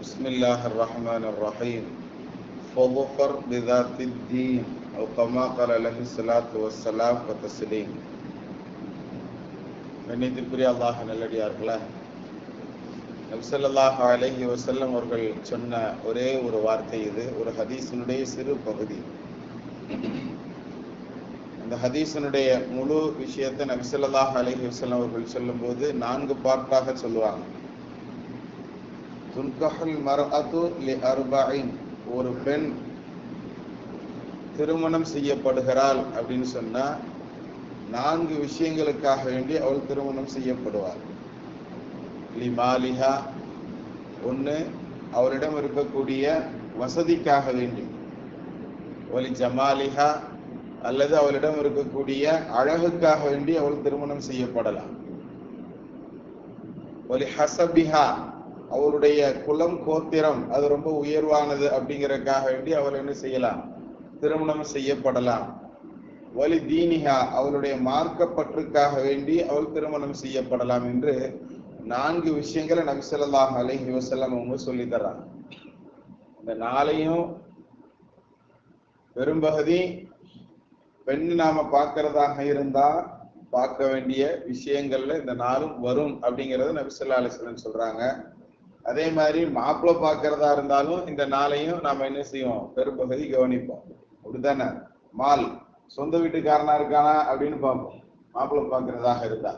بسم الله الرحمن الرحيم فظفر بذات الدين أو كما قال عليه الصلاة والسلام وتسليم கண்ணியத்திற்குரிய அல்லாஹ் நல்லடியார்களா நபிசல்லாஹ் அலஹி வசல்லம் அவர்கள் சொன்ன ஒரே ஒரு வார்த்தை இது ஒரு ஹதீஸினுடைய சிறு பகுதி அந்த ஹதீஸினுடைய முழு விஷயத்தை நபிசல்லாஹ் அலஹி வசல்லம் அவர்கள் சொல்லும்போது நான்கு பார்ட்டாக சொல்லுவாங்க துன்கஹல் மர்அத்து லி அர்பஇன் ஒரு பெண் திருமணம் செய்யப்படுகிறாள் அப்படின்னு சொன்னா நான்கு விஷயங்களுக்காக வேண்டி அவள் திருமணம் செய்யப்படுவாள். லி மாலிஹா ஒன்று அவரிடம் இருக்கக்கூடிய வசதிக்காக வேண்டி. ஒலி ஜமாலிஹா அல்லது அவளிடம் இருக்கக்கூடிய அழகுக்காக வேண்டி அவள் திருமணம் செய்யப்படலாம். ஒலி ஹசபிஹா அவருடைய குலம் கோத்திரம் அது ரொம்ப உயர்வானது அப்படிங்கிறதுக்காக வேண்டி அவள் என்ன செய்யலாம்? திருமணம் செய்யப்படலாம். வலி தீனிகா அவளுடைய மார்க்கப்பற்றுக்காக வேண்டி அவள் திருமணம் செய்யப்படலாம் என்று நான்கு விஷயங்களை நபிசல்லாஹ் அலஹி வசல்லம் அவங்க சொல்லி தர்றாங்க இந்த நாளையும் பெரும்பகுதி பெண் நாம பார்க்கறதாக இருந்தா பார்க்க வேண்டிய விஷயங்கள்ல இந்த நாளும் வரும் அப்படிங்கறத நபிசல்லா அலிஸ்லம் சொல்றாங்க. அதே மாதிரி மாப்பிள்ளை பார்க்கறதா இருந்தாலும் இந்த நாளையும் நாம என்ன செய்வோம்? பெரும்பகுதி கவனிப்போம். அப்படித்தானே? மால் சொந்த வீட்டுக்காரனா இருக்கானா அப்படின்னு பார்ப்போம். மாப்பிள்ளை பார்க்கறதாக இருந்தா.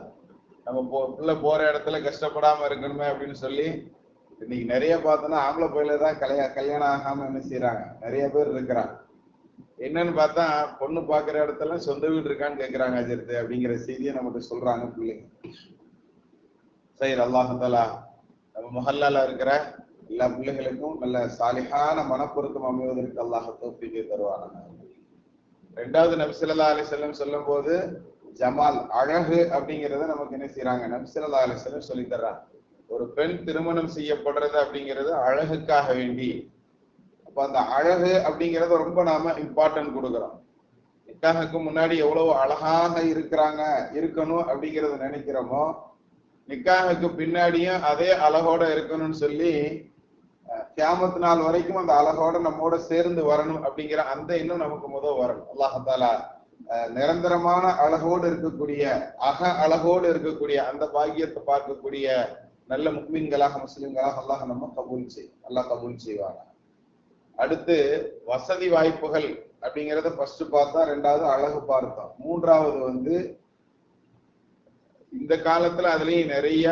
நம்ம போ பிள்ளை போற இடத்துல கஷ்டப்படாம இருக்கணுமே அப்படின்னு சொல்லி இன்னைக்கு நிறைய பார்த்தோம்னா ஆம்பளை பையில தான் கல்யா கல்யாணம் ஆகாம என்ன செய்யறாங்க நிறைய பேர் இருக்கிறாங்க. என்னன்னு பார்த்தா பொண்ணு பாக்குற இடத்துல சொந்த வீடு இருக்கான்னு கேட்கிறாங்க அஜித்து அப்படிங்கிற செய்தியை நமக்கு சொல்றாங்க பிள்ளைங்க. சரி அல்லாஹலா மஹல்லால இருக்கிற எல்லா பிள்ளைகளுக்கும் நல்ல சாலிகான மனப்பொருத்தம் அமைவதற்கு அல்லாஹ் தோப்பிக்கு தருவாங்க ரெண்டாவது நபிசல்லா அலி செல்லம் சொல்லும் போது ஜமால் அழகு அப்படிங்கறத நமக்கு என்ன செய்யறாங்க நபிசல்லா அலி செல்லம் சொல்லி தர்றாங்க. ஒரு பெண் திருமணம் செய்யப்படுறது அப்படிங்கிறது அழகுக்காக வேண்டி. அப்ப அந்த அழகு அப்படிங்கறத ரொம்ப நாம இம்பார்ட்டன்ட் கொடுக்குறோம். நிக்காகக்கு முன்னாடி எவ்வளவு அழகாக இருக்கிறாங்க இருக்கணும் அப்படிங்கறத நினைக்கிறோமோ நிக்காகுக்கு பின்னாடியும் அதே அழகோட இருக்கணும்னு சொல்லி கியாமத்து நாள் வரைக்கும் அந்த அழகோட நம்மோட சேர்ந்து வரணும் அப்படிங்கிற அந்த எண்ணம் நமக்கு முதல் வரணும். அல்லாஹாலா நிரந்தரமான அழகோடு இருக்கக்கூடிய அக அழகோடு இருக்கக்கூடிய அந்த பாக்கியத்தை பார்க்கக்கூடிய நல்ல முக்மீன்களாக முஸ்லிம்களாக அல்லாஹ் நம்ம கபூல் செய்யும் அல்லாஹ் கபூல் செய்வாங்க அடுத்து வசதி வாய்ப்புகள் அப்படிங்கிறத ஃபர்ஸ்ட் பார்த்தா ரெண்டாவது அழகு பார்த்தோம். மூன்றாவது வந்து இந்த காலத்துல அதுலயும் நிறைய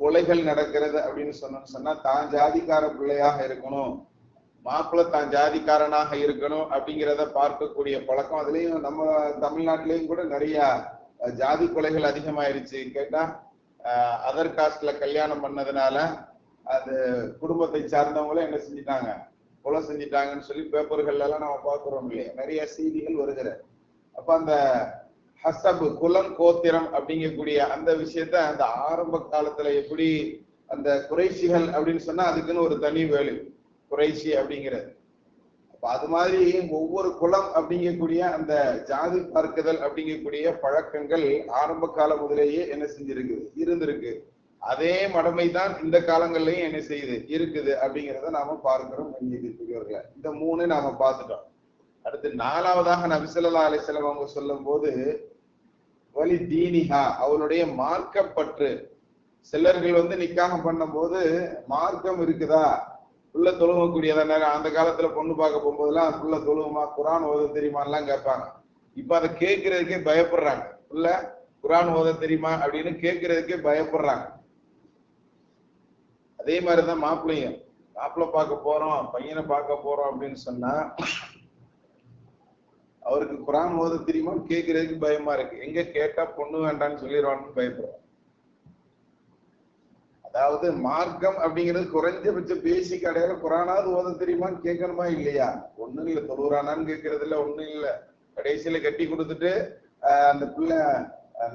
கொலைகள் நடக்கிறது அப்படின்னு சொன்னோம்னு சொன்னா தான் ஜாதிக்கார பிள்ளையாக இருக்கணும். மாப்பிள்ளை தான் ஜாதிக்காரனாக இருக்கணும் அப்படிங்கிறத பார்க்கக்கூடிய பழக்கம் அதுலயும் நம்ம தமிழ்நாட்டிலையும் கூட நிறைய ஜாதி கொலைகள் அதிகமாயிருச்சு. கேட்டா அதர் காஸ்ட்ல கல்யாணம் பண்ணதுனால அது குடும்பத்தை சார்ந்தவங்களும் என்ன செஞ்சிட்டாங்க? கொலை செஞ்சிட்டாங்கன்னு சொல்லி பேப்பர்கள்ல எல்லாம் நம்ம பாக்குறோம் இல்லையா? நிறைய செய்திகள் வருகிற அப்ப அந்த ஹசபு குலம் கோத்திரம் அப்படிங்கக்கூடிய அந்த விஷயத்த அந்த ஆரம்ப காலத்துல எப்படி அந்த குறைசிகள் அப்படின்னு சொன்னா அதுக்குன்னு ஒரு தனி வேலு குறைசி அப்படிங்கிறது. அப்ப அது மாதிரி ஒவ்வொரு குலம் அப்படிங்கக்கூடிய அந்த ஜாதி பார்க்குதல் அப்படிங்கக்கூடிய பழக்கங்கள் ஆரம்ப காலம் முதலேயே என்ன செஞ்சிருக்கு இருந்திருக்கு. அதே மடமை தான் இந்த காலங்கள்லயும் என்ன செய்யுது? இருக்குது அப்படிங்கிறத நாம பார்க்கிறோம் பெரியவர்களை இந்த மூணு நாம பார்த்துட்டோம். அடுத்து நாலாவதாக நபிசல்லா அலிசல்லாம் அவங்க சொல்லும் போது வலி தீனிஹா அவளுடைய மார்க்கப்பற்று சிலர்கள் வந்து நிக்காக பண்ணும் போது மார்க்கம் இருக்குதா? உள்ள தொழுகக்கூடியதா? நேரம் அந்த காலத்துல பொண்ணு பார்க்க போகும்போதெல்லாம் உள்ள தொழுகுமா? குரான் ஓத தெரியுமான்லாம் கேட்பாங்க. இப்ப அதை கேட்கறதுக்கே பயப்படுறாங்க. உள்ள குரான் ஓத தெரியுமா? அப்படின்னு கேட்கறதுக்கே பயப்படுறாங்க. அதே மாதிரிதான் மாப்பிள்ளையும். மாப்பிள்ளை பார்க்க போறோம் பையனை பார்க்க போறோம் அப்படின்னு சொன்னா அவருக்கு குரான் ஓத தெரியுமான்னு கேட்கறதுக்கு பயமா இருக்கு. எங்க கேட்டா பொண்ணு வேண்டாம்னு சொல்லிடுவான்னு பயப்படுறோம் அதாவது மார்க்கம் அப்படிங்கிறது குறைஞ்சபட்ச பேசிக் அடையாள குரானாவது ஓத தெரியுமான்னு கேட்கணுமா இல்லையா? ஒண்ணும் இல்ல. தொழுறானான்னு கேட்கறது இல்ல ஒண்ணும் இல்ல. கடைசியில கட்டி கொடுத்துட்டு அந்த பிள்ளை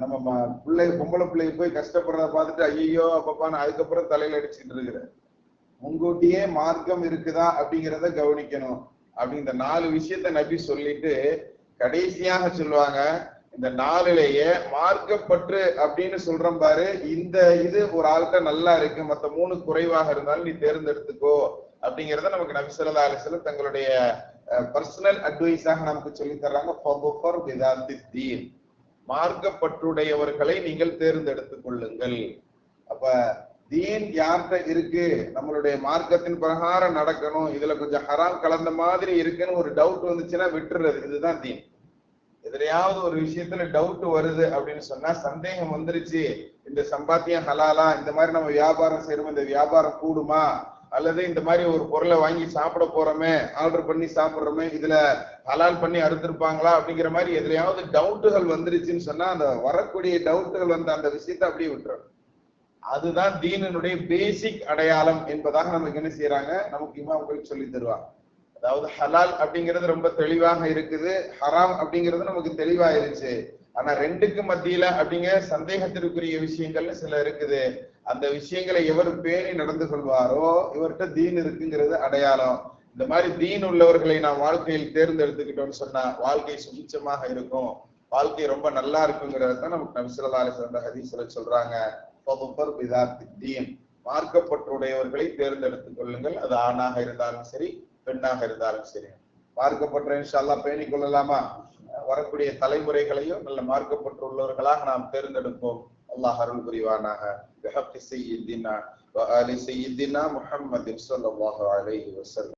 நம்ம பிள்ளை பொம்பளை பிள்ளைய போய் கஷ்டப்படுறத பார்த்துட்டு ஐயோ அப்பப்பான்னு அதுக்கப்புறம் தலையில அடிச்சுட்டு இருக்கிற முன்கூட்டியே மார்க்கம் இருக்குதா அப்படிங்கிறத கவனிக்கணும். அப்படிங்கிற நாலு விஷயத்த நபி சொல்லிட்டு கடைசியாக சொல்லுவாங்க இந்த நாளிலேயே மார்க்கப்பற்று அப்படின்னு சொல்றோம் பாரு இந்த இது ஒரு ஆள்கிட்ட நல்லா இருக்கு மத்த மூணு குறைவாக இருந்தாலும் நீ தேர்ந்தெடுத்துக்கோ அப்படிங்கறத நமக்கு நபி ஸல்லல்லாஹு அலைஹி தங்களுடைய பர்சனல் அட்வைஸாக நமக்கு சொல்லி தர்றாங்க. ஃபதுஃபர் மார்க்கப்பற்றுடையவர்களை நீங்கள் தேர்ந்தெடுத்துக் கொள்ளுங்கள். அப்ப தீன் யார்கிட்ட இருக்கு? நம்மளுடைய மார்க்கத்தின் பிரகாரம் நடக்கணும். இதுல கொஞ்சம் ஹராம் கலந்த மாதிரி இருக்குன்னு ஒரு டவுட் வந்துச்சுன்னா விட்டுறது. இதுதான் தீன். எதுலையாவது ஒரு விஷயத்துல டவுட் வருது அப்படின்னு சொன்னா சந்தேகம் வந்துருச்சு. இந்த சம்பாத்தியம் ஹலாலா இந்த மாதிரி நம்ம வியாபாரம் செய்யறோம் இந்த வியாபாரம் கூடுமா? அல்லது இந்த மாதிரி ஒரு பொருளை வாங்கி சாப்பிட போறோமே ஆர்டர் பண்ணி சாப்பிடுறோமே இதுல ஹலால் பண்ணி அறுத்திருப்பாங்களா அப்படிங்கிற மாதிரி எதுலயாவது டவுட்டுகள் வந்துருச்சுன்னு சொன்னா அந்த வரக்கூடிய டவுட்டுகள் வந்த அந்த விஷயத்த அப்படியே விட்டுறோம் அதுதான் தீனனுடைய பேசிக் அடையாளம் என்பதாக நமக்கு என்ன செய்யறாங்க நமக்கு இமாம்கள் சொல்லி தருவாங்க. அதாவது ஹலால் அப்படிங்கிறது ரொம்ப தெளிவாக இருக்குது. ஹராம் அப்படிங்கிறது நமக்கு தெளிவாயிருச்சு. ஆனா ரெண்டுக்கு மத்தியில அப்படிங்கிற சந்தேகத்திற்குரிய விஷயங்கள்ல சில இருக்குது. அந்த விஷயங்களை எவர் பேணி நடந்து கொள்வாரோ? இவர்கிட்ட தீன் இருக்குங்கிறது அடையாளம். இந்த மாதிரி தீன் உள்ளவர்களை நாம் வாழ்க்கையில் தேர்ந்தெடுத்துக்கிட்டோம்னு சொன்னா வாழ்க்கை சுபிச்சமாக இருக்கும். வாழ்க்கை ரொம்ப நல்லா இருக்குங்கிறத தான் நமக்கு நபிசுல்லா அலிஸ்வந்த ஹதீஸ்ல சொல்றாங்க. ஃபதுஃபர் பிதாத்தி தீன் மார்க்கப்பற்றுடையவர்களை தேர்ந்தெடுத்துக் கொள்ளுங்கள் அது ஆணாக இருந்தாலும் சரி பெண்ணாக இருந்தாலும் சரி மார்க்கப்பட்ட இன்ஷால்லா பேணிக் கொள்ளலாமா வரக்கூடிய தலைமுறைகளையும் நல்ல மார்க்கப்பட்டுள்ளவர்களாக நாம் தேர்ந்தெடுப்போம் அல்லாஹ் அருள் புரிவானாக بحق سيدنا وآل سيدنا محمد صلى الله عليه وسلم